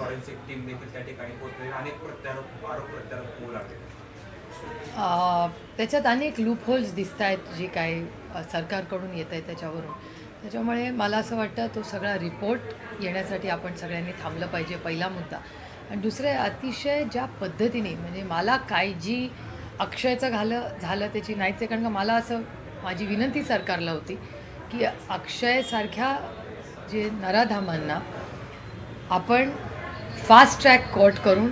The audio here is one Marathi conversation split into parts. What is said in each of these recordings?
फॉरेन्सिक टीम देखील त्या ठिकाणी पोहोचलेली अनेक प्रत्यारोप आरोप प्रत्यारोप होऊ लागले. त्याच्यात अनेक लूप होल्स दिसत आहेत जे काय सरकारकडून येत आहे त्याच्यावरून. त्याच्यामुळे मला असं वाटतं तो सगळा रिपोर्ट येण्यासाठी आपण सगळ्यांनी थांबलं पाहिजे पहिला मुद्दा. आणि दुसरे अतिशय ज्या पद्धतीने म्हणजे मला काय जी अक्षयचं घालं झालं त्याची नाहीच आहे कारण का मला असं माझी विनंती सरकारला होती की अक्षयसारख्या जे नराधामांना आपण फास्ट ट्रॅक कोर्ट करून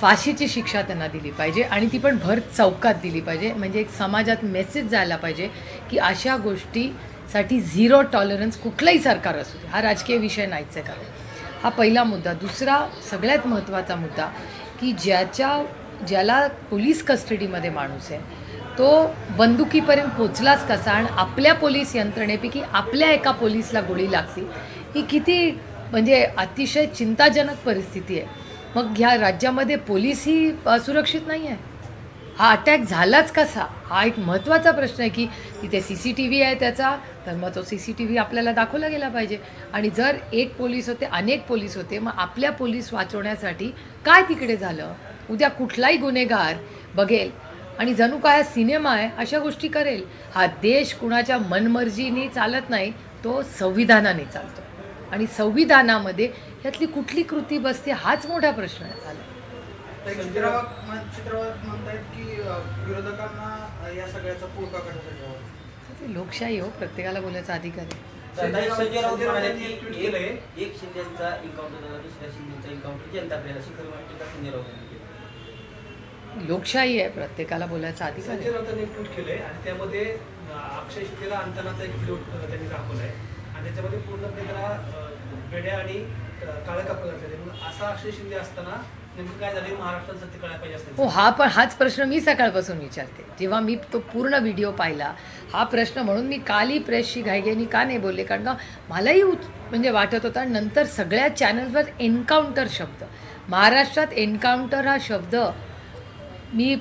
फाशीची शिक्षा त्यांना दिली पाहिजे आणि ती पण भर चौकात दिली पाहिजे. म्हणजे एक समाजात मेसेज जायला पाहिजे की अशा गोष्टीसाठी झिरो टॉलरन्स कुठलंही सरकार असू दे. हा राजकीय विषय नाहीच आहे का? हा पहिला मुद्दा. दुसरा सगळ्यात महत्त्वाचा मुद्दा की ज्याच्या ज्याला पोलीस कस्टडीमध्ये माणूस आहे तो बंदुकीपर्यंत पोचलाच कसा? आणि आपल्या पोलीस यंत्रणेपैकी आपल्या एका पोलीसला गोळी लागते ही किती म्हणजे अतिशय चिंताजनक परिस्थिती आहे. मग ह्या राज्यामध्ये पोलीसही सुरक्षित नाही आहे हा अटॅक झालाच कसा? हा एक महत्त्वाचा प्रश्न आहे की तिथे सी सी टी व्ही आहे त्याचा तर मग तो सी सी टी व्ही आपल्याला दाखवला गेला पाहिजे. आणि जर एक पोलीस होते अनेक पोलीस होते मग आपल्या पोलीस वाचवण्यासाठी काय तिकडे झालं? उद्या कुठलाही गुन्हेगार बघेल आणि जणू काय सिनेमा आहे अशा गोष्टी करेल. हा देश कुणाच्या मनमर्जीने चालत नाही तो संविधानाने चालतो. आणि संविधानामध्ये यातली कुठली कृती बसते हाच मोठा प्रश्न आहे. झाला ते लोकशाही हो प्रत्येकाला बोलायचा अधिकार आहे. एक शिंदेचा लोकशाही आहे प्रत्येकाला बोलायचा अधिकार संजय आहे राऊतांनी एक ट्विट केलंय आणि त्यामध्ये अं, अक्षय शिंदेला आणतानाचा एक व्हिडिओ त्यांनी दाखवलाय. आणि त्याच्यामध्ये पूर्णपणे त्याला अं, आणि काळं कापड घातलेले म्हणून असा अक्षय शिंदे असताना नेमकं काय झालं महाराष्ट्रात सत्य कळायला पाहिजे असतं हो हा पण हाच प्रश्न मी सकाळपासून विचारते. जेव्हा मी तो पूर्ण व्हिडिओ पाहिला हा प्रश्न म्हणून मी कालही प्रेसशी घाईघाईनी का नाही बोलले? कारण का मलाही उच म्हणजे वाटत होता नंतर सगळ्या चॅनल्सवर एन्काउंटर शब्द. महाराष्ट्रात एन्काउंटर हा शब्द मी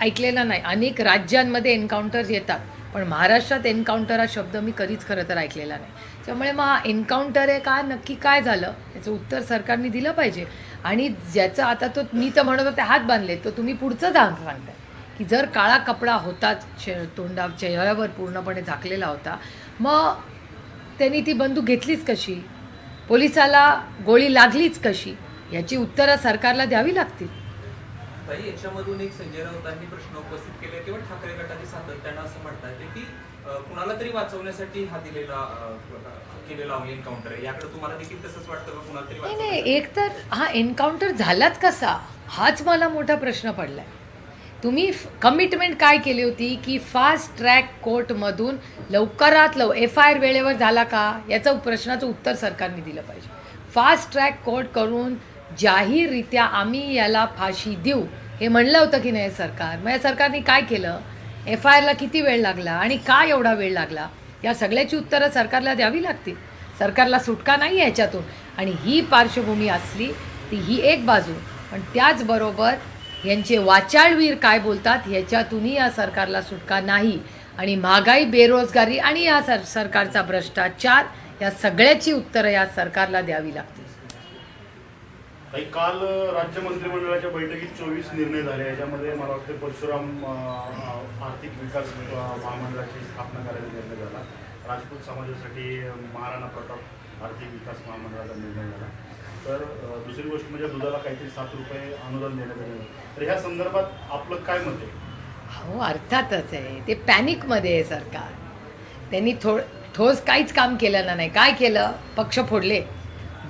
ऐकलेला नाही. अनेक राज्यांमध्ये एन्काउंटर्स येतात. पण महाराष्ट्रात एन्काउंटर हा शब्द मी कधीच खरं तर ऐकलेला नाही. त्यामुळे मग एन्काउंटर आहे का? नक्की काय झालं? याचं उत्तर सरकारने दिलं पाहिजे. आणि ज्याचं आता तो मी तर म्हणत होते हात बांधले. तर तुम्ही पुढचं जा सांगताय. की जर काळा कपडा होता चे तोंडा चेहऱ्यावर पूर्णपणे झाकलेला होता मग त्यांनी ती बंदूक घेतलीच कशी? पोलिसाला गोळी लागलीच कशी? याची उत्तरं सरकारला द्यावी लागतील. याच्यामधून एक संजय राऊतांनी प्रश्न उपस्थित केले. किंवा ठाकरे गटाने सातत्यानं असं म्हणतात की कुणाला तरी वाचवण्यासाठी हा दिलेला अं, केलेला एन्काउंटर आहे. याकडे तुम्हाला देखील तसंच वाटतं का? कुणाला तरी नाही? एक तर हा एन्काउंटर झालाच कसा? हाच मला मोठा प्रश्न पडलाय. तुम्ही कमिटमेंट काय केली होती की फास्ट ट्रॅक कोर्टमधून लवकरात लव एफ आय आर वेळेवर झाला का? याचं प्रश्नाचं उत्तर सरकारने दिलं पाहिजे. फास्ट ट्रॅक कोर्ट करून जाहीररित्या आम्ही याला फाशी देऊ. हे म्हणलं होतं की नाही सरकार? मग या सरकारने काय केलं? एफ आय आरला किती वेळ लागला आणि का एवढा वेळ लागला? या सगळ्याची उत्तरं सरकारला द्यावी लागतील. सरकारला सुटका नाही आहे याच्यातून. आणि ही पार्श्वभूमी असली ती ही एक बाजू. पण त्याचबरोबर यांचे वाचाळवीर काय बोलतात ह्याच्यातूनही या सरकारला सुटका नाही. आणि महागाई बेरोजगारी आणि या सर सरकारचा भ्रष्टाचार या सगळ्याची उत्तरं या सरकारला द्यावी लागतील. ताई काल राज्य मंत्रिमंडळाच्या बैठकीत चोवीस निर्णय झाले. याच्यामध्ये मला वाटतं परशुराम आर्थिक विकास महामंडळाची स्थापना करायचा निर्णय झाला. राजपूत समाजासाठी महाराणा प्रताप आर्थिक विकास महामंडळाचा निर्णय झाला. तर दुसरी गोष्ट म्हणजे दुधाला काहीतरी सात रुपये अनुदान देण्यात आलं. तर ह्या संदर्भात आपलं काय मत आहे? हो अर्थातच आहे. ते पॅनिकमध्ये आहे सरकार. त्यांनी थो ठोस काहीच काम केलं ना नाही. काय केलं? पक्ष फोडले.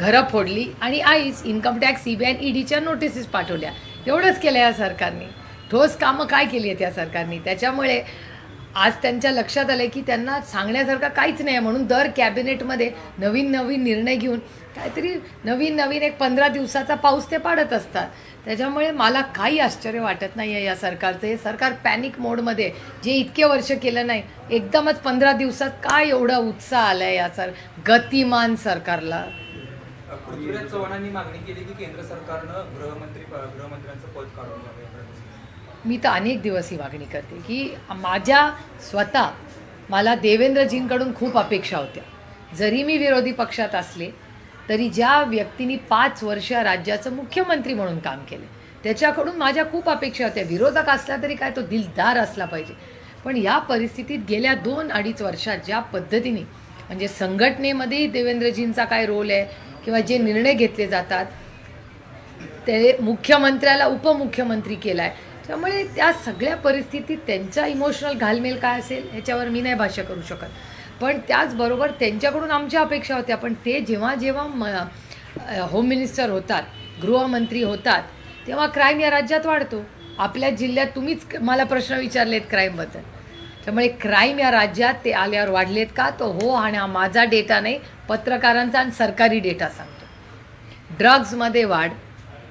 घरं फोडली आणि आईच income tax C B I ईडीच्या नोटिसेस पाठवल्या. एवढंच केलं या सरकारने. ठोस कामं काय केली आहेत या सरकारने? त्याच्यामुळे आज त्यांच्या लक्षात आलं की त्यांना सांगण्यासारखं काहीच नाही आहे. म्हणून दर कॅबिनेटमध्ये नवीन नवीन निर्णय घेऊन काहीतरी नवीन नवीन एक पंधरा दिवसाचा पाऊस ते पाडत असतात. त्याच्यामुळे मला काही आश्चर्य वाटत नाही आहे या सरकारचं. हे सरकार पॅनिक मोडमध्ये जे इतके वर्ष केलं नाही एकदमच पंधरा दिवसात काय एवढा उत्साह आला आहे या सर गतिमान सरकारला. पृथ्वीराज चव्हाणांनी मागणी केली की केंद्र सरकारनं गृहमंत्री गृहमंत्र्यांचं पद काढून मी तर अनेक दिवस ही मागणी करते की माझ्या स्वतः मला देवेंद्रजींकडून खूप अपेक्षा होत्या. जरी मी विरोधी पक्षात असले तरी ज्या व्यक्तींनी पाच वर्ष राज्याचं मुख्यमंत्री म्हणून काम केले त्याच्याकडून माझ्या खूप अपेक्षा होत्या. विरोधक असला तरी काय तो दिलदार असला पाहिजे. पण या परिस्थितीत गेल्या दोन अडीच वर्षात ज्या पद्धतीने म्हणजे संघटनेमध्येही देवेंद्रजींचा काय रोल आहे किंवा जे निर्णय घेतले जातात ते मुख्यमंत्र्याला उपमुख्यमंत्री केला आहे त्यामुळे त्या सगळ्या परिस्थितीत त्यांचा इमोशनल घालमेल काय असेल ह्याच्यावर मी नाही भाष्य करू शकत. पण त्याचबरोबर त्यांच्याकडून आमच्या अपेक्षा होत्या पण ते जेव्हा जेव्हा म होम मिनिस्टर होतात गृहमंत्री होतात तेव्हा क्राईम या राज्यात वाढतो. आपल्या जिल्ह्यात तुम्हीच मला प्रश्न विचारलेत क्राईमबद्दल त्यामुळे क्राईम या राज्यात ते आल्यावर वाढलेत का? तो हो आणि हा माझा डेटा नाही पत्रकारांचा आणि सरकारी डेटा सांगतो. ड्रग्जमध्ये वाढ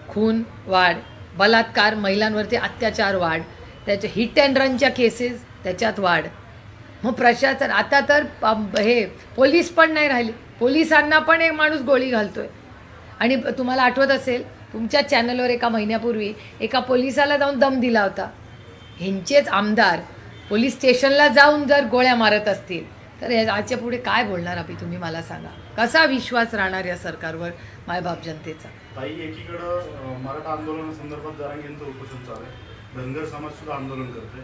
खून वाढ बलात्कार महिलांवरती अत्याचार वाढ त्याच्या हिट अँड रनच्या केसेस त्याच्यात वाढ. मग प्रशासन आता तर हे पोलीस पण नाही राहिले. पोलिसांना पण एक माणूस गोळी घालतोय. आणि तुम्हाला आठवत असेल तुमच्या चॅनलवर एका महिन्यापूर्वी एका पोलिसाला जाऊन दम दिला होता. ह्यांचेच आमदार पोलीस स्टेशनला जाऊन जर गोळ्या मारत असतील तर या- याच्यापुढे काय बोलणार अभि तुम्ही मला सांगा. कसा विश्वास राहणार या सरकारवर मायबाप जनतेचा? ताई एकीकडं मराठा आंदोलनासंदर्भात जरांगेंचं उपोषण चालू आहे. धनगर समाज सुद्धा आंदोलन करतोय.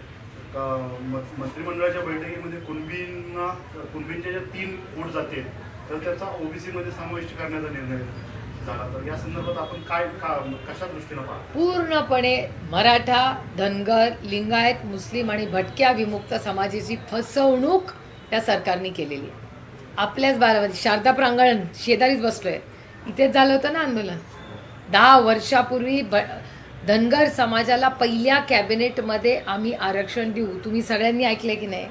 म- मंत्रिमंडळाच्या बैठकीमध्ये कुणबींना कुणबींच्या ज्या तीन वोट जाते तर त्याचा ओबीसीमध्ये समाविष्ट करण्याचा निर्णय झाला. तर या संदर्भात आपण काय का कशा दृष्टीनं पाहतो? पूर्णपणे मराठा धनगर लिंगायत मुस्लिम आणि भटक्या विमुक्त समाजाची फसवणूक या सरकारने केलेली आहे. आपल्याच बारामध्ये शारदा प्रांगण शेजारीच बसतोय इथेच झालं होतं ना आंदोलन. दहा वर्षापूर्वी ब धनगर समाजाला पहिल्या कॅबिनेटमध्ये आम्ही आरक्षण देऊ. तुम्ही सगळ्यांनी ऐकलं की नाही?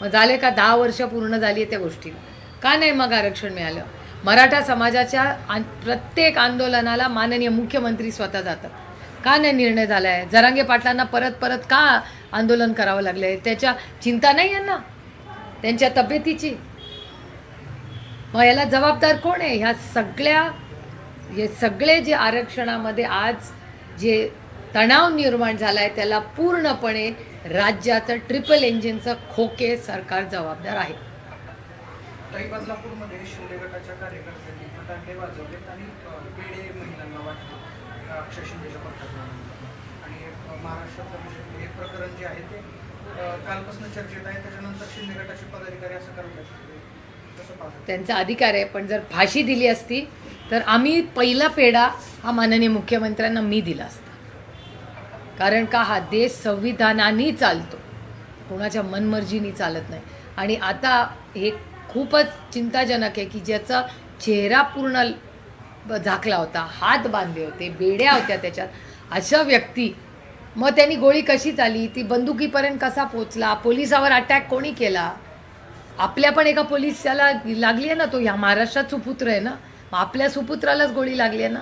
मग झाले का दहा वर्ष पूर्ण झाली आहे त्या गोष्टीला? का नाही मग आरक्षण मिळालं? मराठा समाजाच्या आन- प्रत्येक आंदोलनाला माननीय मुख्यमंत्री स्वतः जातात. का नाही निर्णय झाला आहे जरांगे पाटलांना परत परत का आंदोलन करावं लागलं आहे त्याच्या चिंता नाही यांना? त्यांच्या तब्येतीची? मग याला जबाबदार कोण आहे? ह्या सगळ्या हे सगळे जे आरक्षणामध्ये आज जे तणाव निर्माण झाला आहे त्याला पूर्णपणे राज्याचं ट्रिपल इंजिनचं खोके सरकार जबाबदार आहे. काही बदलापूरमध्ये शिंदे गटाच्या कार्यकर्त्यांनी फटाके वाजवलेत आणि पेढे महिलांना वाटले. अक्षय शिंदेच्या पक्षात आणि महाराष्ट्रात हे प्रकरण जे आहे ते कालपासून चर्चेत आहे. त्याच्यानंतर शिंदे गटाचे पदाधिकारी असं करत त्यांचा अधिकार आहे पण जर फाशी दिली असती तर आम्ही पहिला पेढा हा माननीय मुख्यमंत्र्यांना मी दिला असता. कारण का? हा देश संविधानाने चालतो. कोणाच्या मनमर्जीनी चालत नाही. आणि आता हे खूपच चिंताजनक आहे की ज्याचा चेहरा पूर्ण झाकला होता हात बांधले होते बेड्या होत्या त्याच्यात. अशा व्यक्ती मग त्यांनी गोळी कशी चाली ती बंदुकीपर्यंत कसा पोचला पोलिसावर अटॅक कोणी केला? आपल्या पण एका पोलिसाला लागली आहे ना तो ह्या महाराष्ट्रात सुपुत्र आहे ना? मग आपल्या सुपुत्रालाच गोळी लागली आहे ना?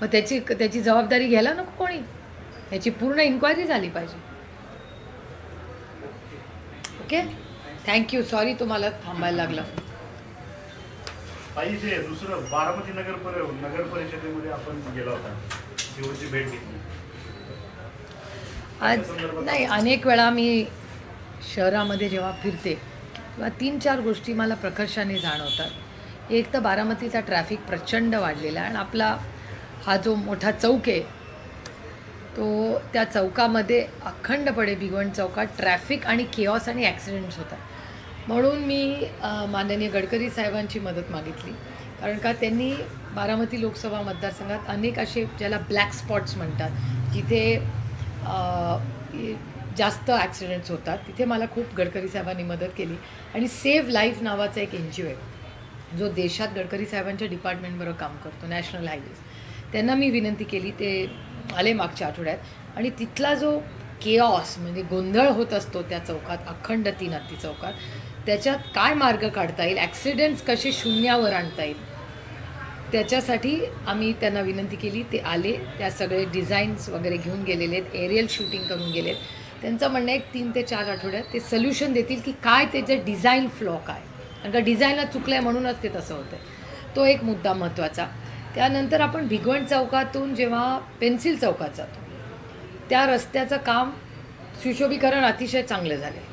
मग त्याची त्याची जबाबदारी घ्यायला नको कोणी? याची पूर्ण इन्क्वायरी झाली पाहिजे. ओके? थँक्यू सॉरी तुम्हाला थांबायला लागलं. ताई जे दुसरं बारामती नगर पर नगर परिषदेमध्ये आपण गेला होता. भेट घेतली. आज नाही अनेक वेळा मी शहरामध्ये जेव्हा फिरते तेव्हा तीन चार गोष्टी मला प्रकर्षाने जाणवतात. एक तर बारामतीचा ट्रॅफिक प्रचंड वाढलेला आहे आणि आपला हा जो मोठा चौक आहे तो त्या चौकामध्ये अखंडपणे भिगवण चौकात ट्रॅफिक आणि केऑस आणि ॲक्सिडेंट्स होतात. म्हणून मी माननीय गडकरी साहेबांची मदत मागितली. कारण का त्यांनी बारामती लोकसभा मतदारसंघात अनेक असे ज्याला ब्लॅक स्पॉट्स म्हणतात जिथे जास्त ॲक्सिडेंट्स होतात. तिथे मला खूप गडकरी साहेबांनी मदत केली. आणि सेव्ह लाईफ नावाचा एक एन जी ओ आहे. जो देशात गडकरी साहेबांच्या डिपार्टमेंटबरोबर काम करतो नॅशनल हायवेज त्यांना मी विनंती केली ते आले मागच्या आठवड्यात. आणि तिथला जो केऑस म्हणजे गोंधळ होत असतो त्या चौकात अखंड तीन हत्ती चौकात त्याच्यात काय मार्ग काढता येईल? ॲक्सिडेंट्स कसे शून्यावर आणता येईल? त्याच्यासाठी आम्ही त्यांना विनंती केली. ते आले. त्या सगळे डिझाईन्स वगैरे घेऊन गेलेले आहेत. एरियल शूटिंग करून गेलेत. त्यांचं म्हणणं आहे एक तीन ते चार आठवड्यात ते सोल्युशन देतील की काय त्याचं डिझाईन फ्लॉ काय कारण का डिझाईनला चुकलं आहे म्हणूनच ते तसं होतं आहे तो एक मुद्दा महत्त्वाचा. त्यानंतर आपण भिगवण चौकातून जेव्हा पेन्सिल चौकात जातो त्या रस्त्याचं काम सुशोभीकरण अतिशय चांगलं झालं आहे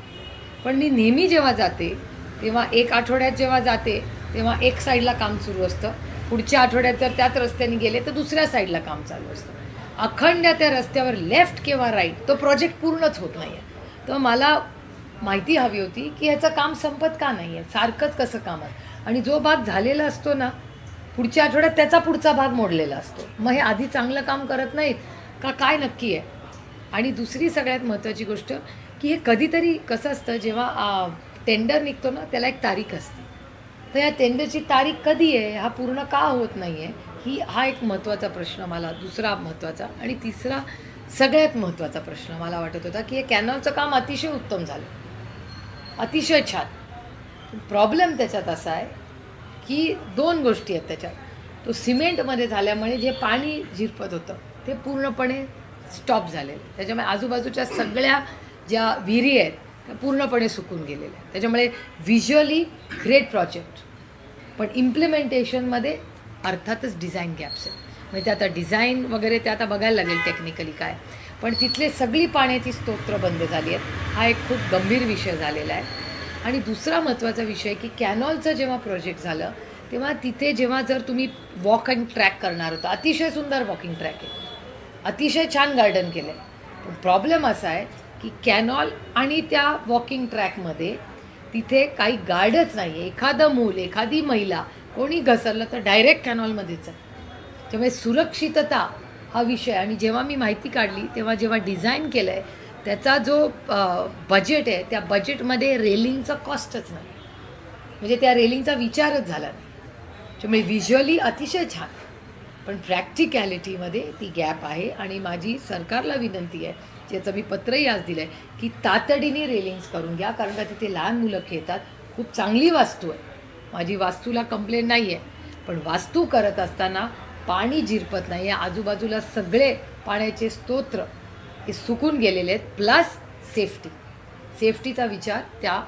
पण मी नेहमी जेव्हा जाते तेव्हा एक आठवड्यात जेव्हा जाते तेव्हा एक साईडला काम सुरू असतं. पुढच्या आठवड्यात जर त्याच रस्त्याने गेले तर दुसऱ्या साईडला काम चालू असतं. अखंड त्या रस्त्यावर लेफ्ट किंवा राईट तो प्रोजेक्ट पूर्णच होत नाही आहे तर मला माहिती हवी होती की ह्याचं काम संपत का नाही आहे सारखंच कसं काम आहे? आणि जो भाग झालेला असतो ना पुढच्या आठवड्यात त्याचा पुढचा भाग मोडलेला असतो. मग हे आधी चांगलं काम करत नाहीत का? काय नक्की आहे? आणि दुसरी सगळ्यात महत्त्वाची गोष्ट की हे कधीतरी कसं असतं जेव्हा टेंडर निघतो ना त्याला एक तारीख असते. तर या टेंडरची तारीख कधी आहे हा पूर्ण का होत नाही आहे ही हा एक महत्त्वाचा प्रश्न मला दुसरा महत्त्वाचा आणि तिसरा सगळ्यात महत्त्वाचा प्रश्न मला वाटत होता की हे कॅनॉलचं काम अतिशय उत्तम झालं. अतिशय छान. प्रॉब्लेम त्याच्यात असा आहे की दोन गोष्टी आहेत त्याच्यात. तो सिमेंटमध्ये झाल्यामुळे जे पाणी झिरपत होतं ते पूर्णपणे स्टॉप झालेलं. त्याच्यामुळे आजूबाजूच्या सगळ्या ज्या विहिरी आहेत त्या पूर्णपणे सुकून गेलेल्या आहेत. त्याच्यामुळे व्हिज्युअली ग्रेट प्रोजेक्ट पण इम्प्लिमेंटेशनमध्ये अर्थातच डिझाईन गॅप्स आहेत. म्हणजे ते आता डिझाईन वगैरे ते आता बघायला लागेल टेक्निकली काय. पण तिथले सगळी पाण्याची स्तोत्र बंद झाली आहेत. हा एक खूप गंभीर विषय झालेला आहे. आणि दुसरा महत्त्वाचा विषय की कॅनॉलचं जेव्हा प्रोजेक्ट झालं तेव्हा तिथे जेव्हा जर तुम्ही वॉक अँड ट्रॅक करणार होता अतिशय सुंदर वॉकिंग ट्रॅक आहे. अतिशय छान गार्डन केलं आहे पण प्रॉब्लेम असा आहे की कॅनॉल आणि त्या वॉकिंग ट्रॅकमध्ये तिथे काही गार्डच नाही आहे एखादं मूल एखादी महिला कोणी घसरलं तर डायरेक्ट कॅनॉलमध्येच आहे. त्यामुळे सुरक्षितता हा विषय आणि जेव्हा मी माहिती काढली तेव्हा जेव्हा डिझाईन केलं आहे त्याचा जो बजेट आहे त्या बजेटमध्ये रेलिंगचा कॉस्टच नाही. म्हणजे त्या रेलिंगचा विचारच झाला नाही. त्यामुळे व्हिज्युअली अतिशय छान. पण प्रॅक्टिकॅलिटीमध्ये ती गॅप आहे आणि माझी सरकारला विनंती आहे ज्याचं मी पत्रही आज दिलं आहे की तातडीने रेलिंग्स करून घ्या कारण का तिथे लहान मुलं खेळतात. खूप चांगली वास्तू आहे. माझी वास्तूला कंप्लेंट नाही आहे पण वास्तू करत असताना पाणी जिरपत नाही. आहे आजूबाजूला सगळे पाण्याचे स्तोत्र हे सुकून गेलेले आहेत. प्लस सेफ्टी सेफ्टीचा विचार त्या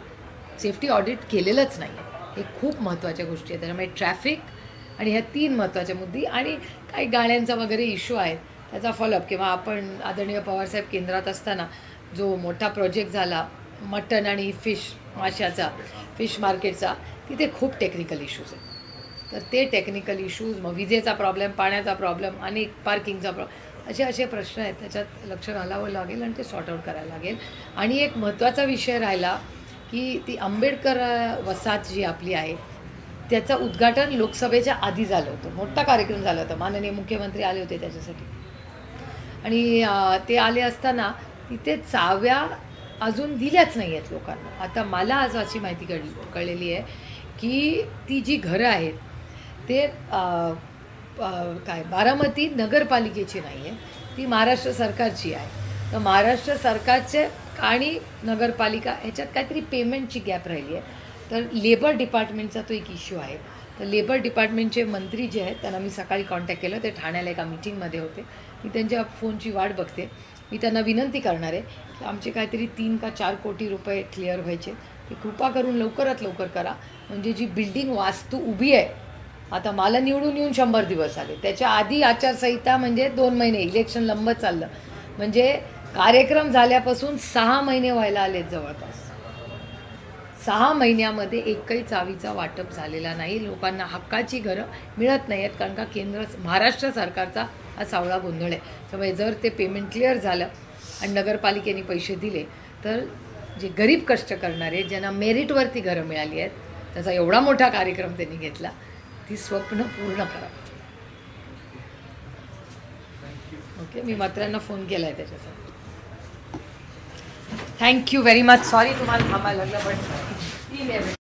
सेफ्टी ऑडिट केलेलंच नाही आहे हे खूप महत्त्वाच्या गोष्टी आहेत. त्याच्यामुळे ट्रॅफिक आणि ह्या तीन महत्त्वाच्या मुद्दे आणि काही गाड्यांचा वगैरे इश्यू आहेत. त्याचा फॉलोअप किंवा आपण आदरणीय पवारसाहेब केंद्रात असताना जो मोठा प्रोजेक्ट झाला मटन आणि फिश माशाचा फिश मार्केटचा तिथे खूप टेक्निकल इश्यूज आहेत. तर ते टेक्निकल इश्यूज मग विजेचा प्रॉब्लेम पाण्याचा प्रॉब्लेम आणि पार्किंगचा प्रॉब्लेम असे असे प्रश्न आहेत. त्याच्यात लक्ष घालावं लागेल आणि ते सॉर्ट आऊट करायला लागेल. आणि एक महत्त्वाचा विषय राहिला की ती आंबेडकर वसाहत जी आपली आहे त्याचं उद्घाटन लोकसभेच्या आधी झालं होतं. मोठा कार्यक्रम झाला होता. माननीय मुख्यमंत्री आले होते त्याच्यासाठी. आणि ते आले असताना तिथे चाव्या अजून दिल्याच नाही आहेत लोकांना. आता मला आज अशी माहिती कळ कळलेली आहे की ती जी घरं आहेत ते काय बारामती नगरपालिकेची नाही आहे ती महाराष्ट्र सरकारची आहे. तर महाराष्ट्र सरकारचे आणि नगरपालिका ह्याच्यात काहीतरी पेमेंटची गॅप राहिली आहे. तर लेबर डिपार्टमेंटचा तो एक इश्यू आहे. तर लेबर डिपार्टमेंटचे मंत्री जे आहेत त्यांना मी सकाळी कॉन्टॅक्ट केलं. ते ठाण्याला एका मिटिंगमध्ये होते. मी त्यांच्या फोनची वाट बघते. मी त्यांना विनंती करणार आहे की आमचे काहीतरी तीन का चार कोटी रुपये क्लिअर व्हायचे. ते कृपा करून लवकरात लवकर करा. म्हणजे जी बिल्डिंग वास्तू उभी आहे आता मला निवडून येऊन शंभर दिवस आले. त्याच्या आधी आचारसंहिता म्हणजे दोन महिने इलेक्शन लंबत चाललं. म्हणजे कार्यक्रम झाल्यापासून सहा महिने व्हायला आलेत जवळपास. सहा महिन्यामध्ये एकही चावीचा वाटप झालेला नाही. लोकांना हक्काची घरं मिळत नाही आहेत कारण का केंद्र महाराष्ट्र सरकारचा हा सावळा गोंधळ आहे. त्यामुळे जर ते पेमेंट क्लिअर झालं आणि नगरपालिकेने पैसे दिले तर जे गरीब कष्ट करणारे ज्यांना मेरिटवरती घरं मिळाली आहेत त्याचा एवढा मोठा कार्यक्रम त्यांनी घेतला ती स्वप्न पूर्ण करा. ओके मी मात्रांना फोन केला आहे त्याच्यासाठी थँक्यू व्हेरी मच सॉरी तुम्हाला थांबायला लागलं पण ईमेल